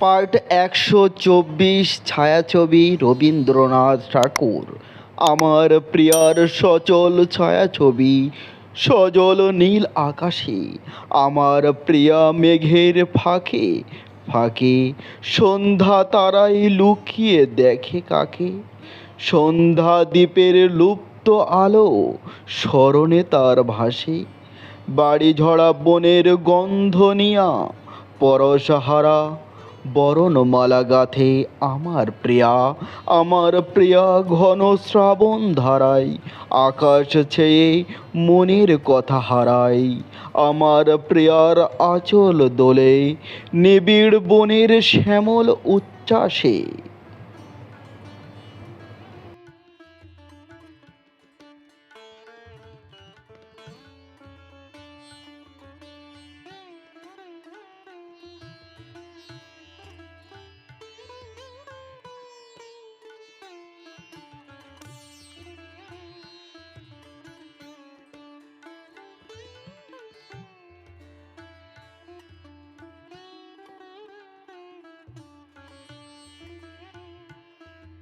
Part একশো চব্বিশ, ছায়াছবি রবীন্দ্রনাথ ঠাকুর। আমার প্রিয়ার সচল ছায়াছবি, সজল নীল আকাশে। আমার প্রিয়া মেঘের ফাঁকে ফাঁকে। সন্ধ্যা তারাই লুকিয়ে দেখে কাকে? সন্ধ্যা দ্বীপের লুপ্ত আলো স্মরণে তার ভাসে। বাড়ি ঝরা বনের গন্ধ নিয়া পরশহারা বরণমালা গাথে আমার প্রিয়া আমার প্রিয়া ঘন শ্রাবণ ধারায়, আকাশ ছেয়ে মনের কথা হারাই আমার প্রিয়ার আচল দোলে, নিবিড় বনের শ্যামল উচ্ছ্বাসে।